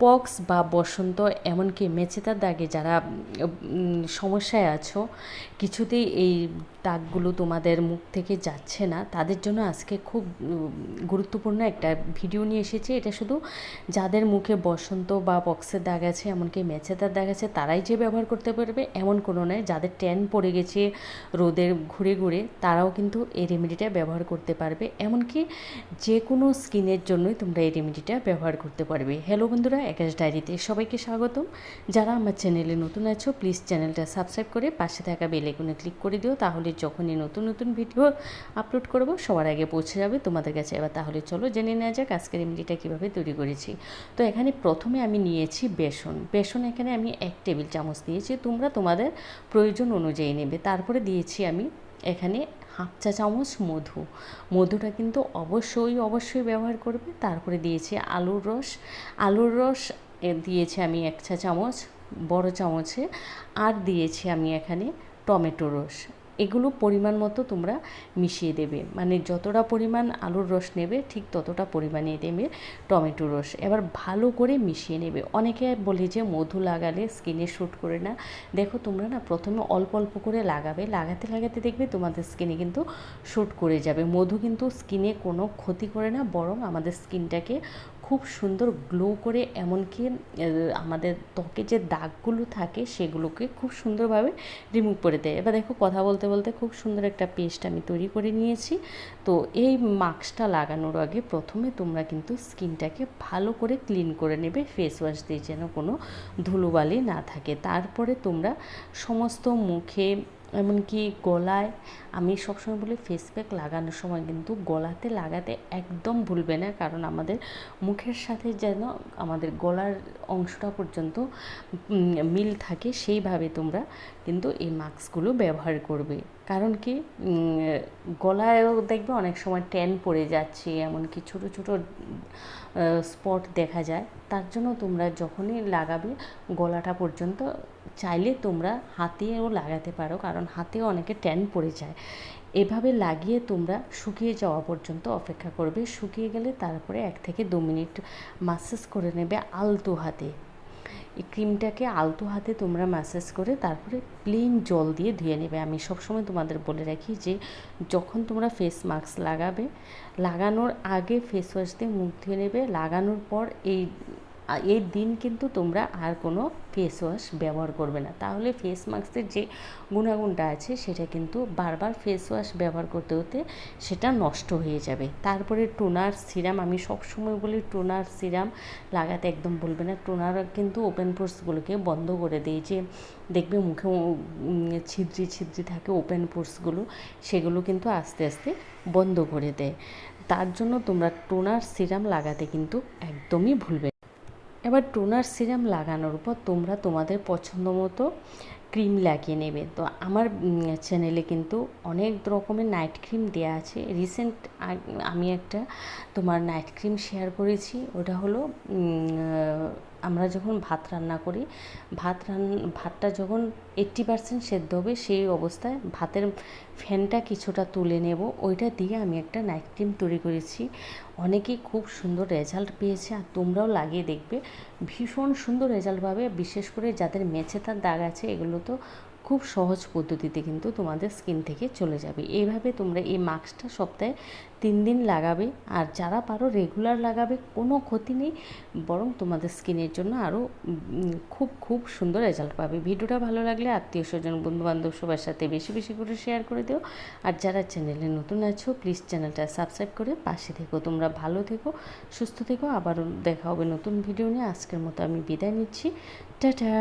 Pox বা বসন্ত এমনকি মেচেতার দাগে যারা সমস্যায় আছো কিছুতেই এই দাগগুলো তোমাদের মুখ থেকে যাচ্ছে না। তাদের জন্য আজকে খুব গুরুত্বপূর্ণ একটা ভিডিও নিয়ে এসেছি। এটা শুধু যাদের মুখে বসন্ত বা পক্সের দাগ আছে, এমনকি মেচেতার দাগ আছে, তারাই যে ব্যবহার করতে পারবে এমন কোনো নয়। যাদের ট্যান পড়ে গেছে রোদের ঘুরে ঘুরে, তারাও কিন্তু এই রেমেডিটা ব্যবহার করতে পারবে। এমনকি যে কোনো স্কিনের জন্যই তোমরা এই রেমেডিটা ব্যবহার করতে পারবে। হ্যালো বন্ধুরা একাশ ডায়েরিতে সবাইকে স্বাগতম। যারা আমার চ্যানেলে নতুন আছো প্লিজ চ্যানেলটা সাবস্ক্রাইব করে পাশে থাকা বেল আইকনে ক্লিক করে দিও, তাহলে যখনই নতুন নতুন ভিডিও আপলোড করব, সবার আগে পৌঁছে যাবে তোমাদের কাছে। এবার তাহলে চলো জেনে নেওয়া যাক আজকের রেমেডিটা কীভাবে তৈরি করেছি। তো এখানে প্রথমে আমি নিয়েছি বেসন। বেসন এখানে আমি এক টেবিল চামচ দিয়েছি, তোমরা তোমাদের প্রয়োজন অনুযায়ী নেবে। তারপরে দিয়েছি আমি এখানে হাফ চা চামচ মধু। মধুটা কিন্তু অবশ্যই অবশ্যই ব্যবহার করবে। তারপরে দিয়েছি আলুর রস। আলুর রস দিয়েছি আমি এক চা চামচ, বড় চামচে। আর দিয়েছি আমি এখানে টমেটো রস। এগুলো পরিমাণ মতো তোমরা মিশিয়ে দেবে। মানে যতটা পরিমাণ আলুর রস নেবে, ঠিক ততটা পরিমাণে দেবে টমেটো রস। এবার ভালো করে মিশিয়ে নেবে। অনেকে বলে যে মধু লাগালে স্কিনে শ্যুট করে না। দেখো তোমরা না প্রথমে অল্প অল্প করে লাগাবে। লাগাতে লাগাতে দেখবে তোমাদের স্কিনে কিন্তু শ্যুট করে যাবে। মধু কিন্তু স্কিনে কোনো ক্ষতি করে না, বরং আমাদের স্কিনটাকে খুব সুন্দর গ্লো করে, এমনকি আমাদের ত্বকে যে দাগগুলো থাকে সেগুলোকে খুব সুন্দরভাবে রিমুভ করে দেয়। এবার দেখো কথা বলতে বলতে খুব সুন্দর একটা পেস্ট আমি তৈরি করে নিয়েছি। তো এই মাস্কটা লাগানোর আগে প্রথমে তোমরা কিন্তু স্কিনটাকে ভালো করে ক্লিন করে নেবে ফেস ওয়াশ দিয়ে যেন কোনো ধুলোবালি না থাকে। তারপরে তোমরা সমস্ত মুখে এমনকি গলায়, আমি সবসময় বলি ফেস প্যাক লাগানোর সময় কিন্তু গলাতে লাগাতে একদম ভুলবে না। কারণ আমাদের মুখের সাথে যেন আমাদের গলার অংশটা পর্যন্ত মিল থাকে, সেইভাবে তোমরা কিন্তু এই মাস্কগুলো ব্যবহার করবে। কারণ কি গলায়ও দেখবে অনেক সময় ট্যান পড়ে যাচ্ছে, এমনকি ছোটো ছোটো স্পট দেখা যায়। তার জন্য তোমরা যখনই লাগাবে, গলাটা পর্যন্ত চাইলে তোমরা হাতেও লাগাতে পারো, কারণ হাতেও অনেকে ট্যান পড়ে যায়। এভাবে লাগিয়ে তোমরা শুকিয়ে যাওয়া পর্যন্ত অপেক্ষা করবে। শুকিয়ে গেলে তারপরে এক থেকে দু মিনিট মাসাজ করে নেবে আলতো হাতে। এই ক্রিমটাকে আলতো হাতে তোমরা ম্যাসাজ করে তারপরে প্লেন জল দিয়ে ধুয়ে নেবে। আমি সবসময় তোমাদের বলে রাখি যে, যখন তোমরা ফেস মাস্ক লাগাবে, লাগানোর আগে ফেস ওয়াশ দিয়ে মুখ ধুয়ে নেবে। লাগানোর পর এই এই দিন কিন্তু তোমরা আর কোনো ফেস ওয়াশ ব্যবহার করবে না। তাহলে ফেস মাস্কের যে গুণাগুণটা আছে, সেটা কিন্তু বারবার ফেস ওয়াশ ব্যবহার করতে হতে সেটা নষ্ট হয়ে যাবে। তারপরে টোনার সিরাম, আমি সবসময় বলি টোনার সিরাম লাগাতে একদম বলবে না। টোনার কিন্তু ওপেন পোর্সগুলোকে বন্ধ করে দেয় যে, দেখবে মুখে ছিদ্রি ছিদ্রি থাকে ওপেন পোর্সগুলো সেগুলো কিন্তু আস্তে আস্তে বন্ধ করে দেয়। তার জন্য তোমরা টোনার সিরাম লাগাতে কিন্তু একদমই ভুলবে। এবার টোনার সিরাম লাগানোর পর তোমরা তোমাদের পছন্দ মতো ক্রিম লাগিয়ে নেবে। তো আমার চ্যানেলে কিন্তু অনেক রকমের নাইট ক্রিম দেওয়া আছে। রিসেন্ট আমি একটা তোমার নাইট ক্রিম শেয়ার করেছি। ওটা হলো আমরা যখন ভাত রান্না করি, ভাত রান, ভাতটা যখন এইট্টি পার্সেন্ট সেদ্ধ হবে, সেই অবস্থায় ভাতের ফ্যানটা কিছুটা তুলে নেব। ওইটা দিয়ে আমি একটা নাইট ক্রিম তৈরি করেছি। অনেকেই খুব সুন্দর রেজাল্ট পেয়েছে আর তোমরাও লাগিয়ে দেখবে। ভীষণ সুন্দর রেজাল্ট পাবে, বিশেষ করে যাদের মেছে তার দাগ আছে, এগুলো তো খুব সহজ পদ্ধতিতে কিন্তু তোমাদের স্কিন থেকে চলে যাবে। এইভাবে তোমরা এই মাস্কটা সপ্তাহে তিন দিন লাগাবে আর যারা পারো রেগুলার লাগাবে, কোনো ক্ষতি নেই। বরং তোমাদের স্কিনের জন্য আরও খুব খুব সুন্দর রেজাল্ট পাবে। ভিডিওটা ভালো লাগলে আত্মীয় স্বজন, বন্ধুবান্ধব সবার সাথে বেশি বেশি করে শেয়ার করে দিও। আর যারা চ্যানেলে নতুন আছো প্লিজ চ্যানেলটা সাবস্ক্রাইব করে পাশে থেকো। তোমরা ভালো থেকো, সুস্থ থেকো। আবারও দেখা হবে নতুন ভিডিও নিয়ে। আজকের মতো আমি বিদায় নিচ্ছি। টাটা!